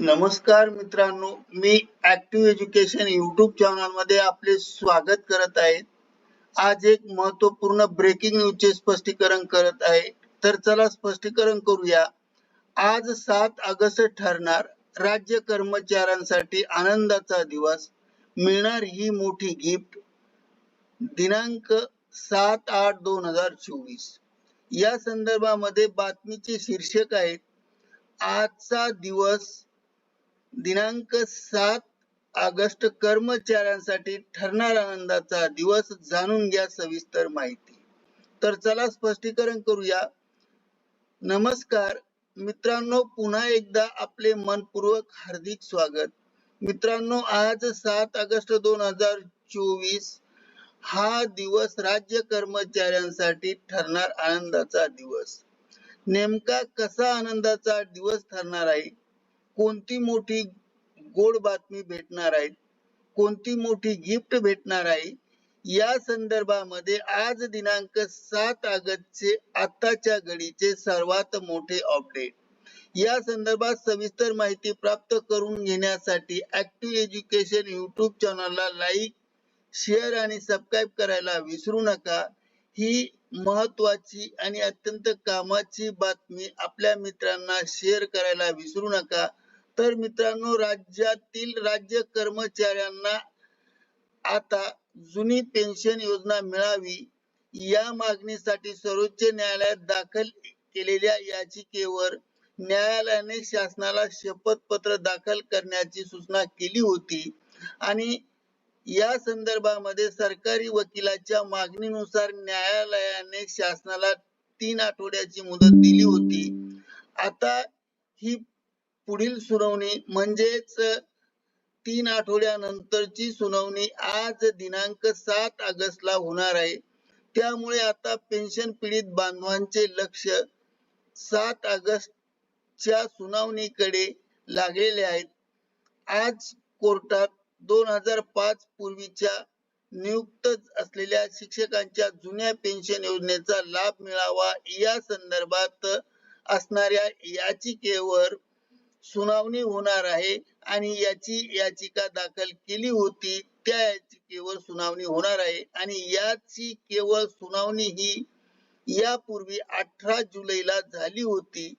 नमस्कार मित्रांनो मी ऍक्टिव्ह एज्युकेशन युट्यूब चॅनलमध्ये आपले स्वागत करत आहे. आज एक महत्त्वपूर्ण ब्रेकिंग न्यूजचे स्पष्टीकरण करत आहे. तर चला स्पष्टीकरण करूया. आज सात ऑगस्ट ठरणार. राज्य कर्मचाऱ्यांसाठी आनंदाचा दिवस. मिळणार ही मोठी गिफ्ट दिनांक सात आठ दोन हजार चोवीस. या संदर्भामध्ये बातमीचे शीर्षक आहेत. आजचा दिवस दिनांक सात ऑगस्ट कर्मचाऱ्यांसाठी ठरणार आनंदाचा दिवस जाणून घ्या सविस्तर माहिती. तर चला स्पष्टीकरण करूया. नमस्कार. मित्रांनो पुन्हा एकदा आपले मनपूर्वक हार्दिक स्वागत. मित्रांनो आज सात ऑगस्ट दोन हजार चोवीस हा दिवस राज्य कर्मचाऱ्यांसाठी ठरणार आनंदाचा दिवस. नेमका कसा आनंदाचा दिवस ठरणार आहे? कोणती मोठी गोड बातमी भेटणार आहे? कोणती मोठी गिफ्ट भेटणार आहे? या संदर्भामध्ये आज दिनांक सात ऑगस्टचे आताच्या घडीचे सर्वात मोठे अपडेट या संदर्भात सविस्तर माहिती प्राप्त करून घेण्यासाठी ऍक्टिव्ह एज्युकेशन युट्यूब चॅनलला लाईक शेअर आणि सबस्क्राईब करायला विसरू नका. ही महत्वाची आणि अत्यंत कामाची बातमी आपल्या मित्रांना शेअर करायला विसरू नका. तर मित्रांनो राज्यातील राज्य कर्मचाऱ्यांना आता जुनी पेन्शन योजना मिळावी या मागणीसाठी सर्वोच्च न्यायालयात दाखल केलेल्या याचिकेवर न्यायालयाने शासनाला शपथपत्र दाखल करण्याची सूचना केली होती. आणि या संदर्भामध्ये सरकारी वकिलाच्या मागणीनुसार न्यायालयाने शासनाला तीन आठवड्याची मुदत दिली होती. आता ही पुढील सुनावणी म्हणजेच तीन आठवड्यानंतरची सुनावणी आज दिनांक सात ऑगस्टला होणार आहे. त्यामुळे आता पेन्शन पीडित बांधवांचे लक्ष सात ऑगस्टच्या सुनावणीकडे लागलेले आहेत. आज कोर्टात दोन हजार पाच पूर्वीच्या नियुक्त असलेल्या शिक्षकांच्या जुन्या पेन्शन योजनेचा लाभ मिळावा या संदर्भात असणाऱ्या याचिकेवर सुनावणी होणार आहे आणि याची याचिका दाखल केली होती त्या याचिकेवर सुनावणी होणार आहे आणि याची केवळ सुनावणी ही यापूर्वी अठरा जुलैला झाली होती.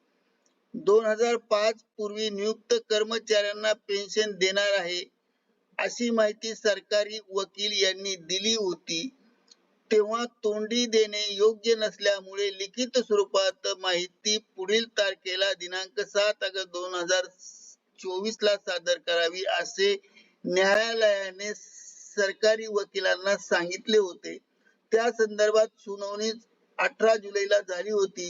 दोन हजार पाच पूर्वी नियुक्त कर्मचाऱ्यांना पेन्शन देणार आहे अशी माहिती सरकारी वकील यांनी दिली होती. तेव्हा तोंडी देणे योग्य नसल्यामुळे लिखित स्वरूपात माहिती पुढील तारखेला दिनांक सात ऑगस्ट दोन हजार चोवीस ला सादर करावी असे न्यायालयाने सरकारी वकिलांना सांगितले होते. त्या संदर्भात सुनावणी अठरा जुलैला झाली होती.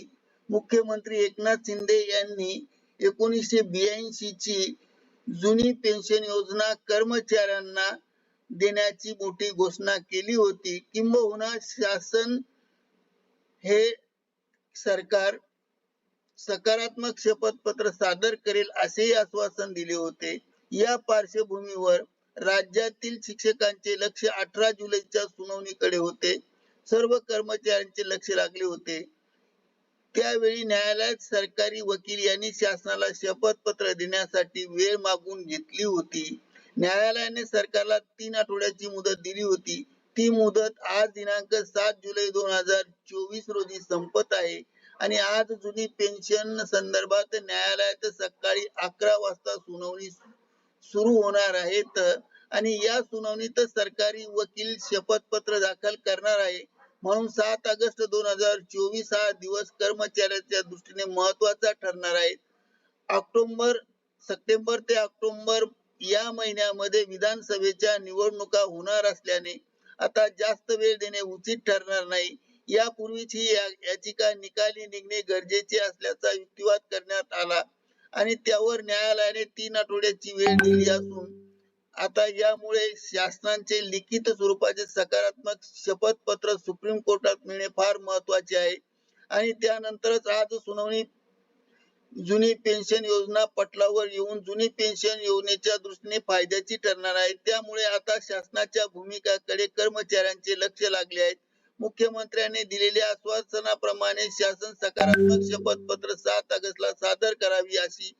मुख्यमंत्री एकनाथ शिंदे यांनी एकोणीसशे ब्याऐंशी ची जुनी पेन्शन योजना कर्मचाऱ्यांना देण्याची मोठी घोषणा केली होती. किंबहुना शासन हे सरकार सकारात्मक शपथपत्र सादर करेल असेही आश्वासन दिले होते. या पार्श्वभूमीवर राज्यातील शिक्षकांचे लक्ष अठरा जुलैच्या सुनावणीकडे होते. सर्व कर्मचाऱ्यांचे लक्ष लागले होते. त्यावेळी न्यायालयात सरकारी वकील यांनी शासनाला शपथपत्र देण्यासाठी वेळ मागून घेतली होती. न्यायालयाने सरकारला तीन आठवड्याची मुदत दिली होती. ती मुदत आज दिनांक सात जुलै दोन हजार चोवीस रोजी संपत आहे आणि आज जुनी पेन्शन संदर्भात न्यायालयात सकाळी अकरा वाजता सुनावणी सुरू होणार आहेत आणि या सुनावणीत सरकारी वकील शपथपत्र दाखल करणार आहे. म्हणून सात ऑगस्ट दोन हजार चोवीस हा दिवस कर्मचाऱ्याच्या दृष्टीने महत्त्वाचा ठरणार आहे. ऑक्टोबर सप्टेंबर ते ऑक्टोबर या महिन्यामध्ये विधानसभेच्या निवडणुका होणार असल्याने आता जास्त वेळ देणे उचित ठरणार नाही. यापूर्वीच ही याचिका निकाली निघणे गरजेचे असल्याचा युक्तिवाद करण्यात आला आणि त्यावर न्यायालयाने तीन आठवड्याची वेळ दिली असून आता यामुळे शासनाचे लिखित स्वरूपाचे सकारात्मक शपथपत्र सुप्रीम कोर्टात मिळणे फार महत्त्वाचे आहे. आणि त्यानंतरच आज सुनावणी जुनी पेन्शन योजना पटलावर येऊन जुनी पेन्शन योजनेच्या दृष्टीने फायद्याची ठरणार आहे. त्यामुळे आता शासनाच्या भूमिकाकडे कर्मचाऱ्यांचे लक्ष लागले आहे. मुख्यमंत्र्यांनी दिलेल्या आश्वासनाप्रमाणे शासन सकारात्मक शपथपत्र सात ऑगस्टला सादर करावी अशी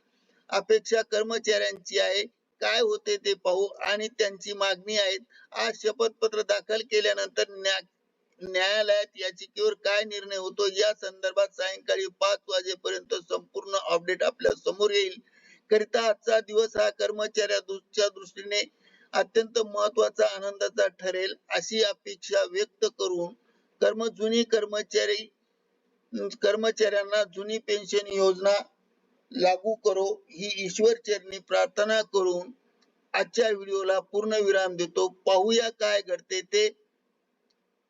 अपेक्षा कर्मचाऱ्यांची आहे. काय होते ते पाहू आणि त्यांची मागणी आहे. आज शपथपत्र दाखल केल्यानंतर न्या न्यायालयात याचिकेवर काय निर्णय होतो? या संदर्भात सायंकाळी पाच वाजेपर्यंत संपूर्ण अपडेट आपल्यासमोर येईल. करिता आजचा दिवस हा कर्मचाऱ्याच्या दृष्टीने अत्यंत महत्त्वाचा आनंदाचा ठरेल अशी अपेक्षा व्यक्त करून कर्म जुनी कर्मचारी कर्मचाऱ्यांना जुनी पेन्शन योजना लागू करो. ही ईश्वर चरणी प्रार्थना करून आजच्या व्हिडिओला पूर्ण विराम देतो. पाहूया काय घडते ते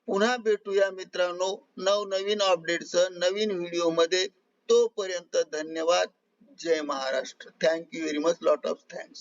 पुन्हा भेटूया मित्रांनो नवनवीन अपडेटसह नवीन व्हिडिओमध्ये. तोपर्यंत धन्यवाद. जय Maharashtra. Thank you very much lot of thanks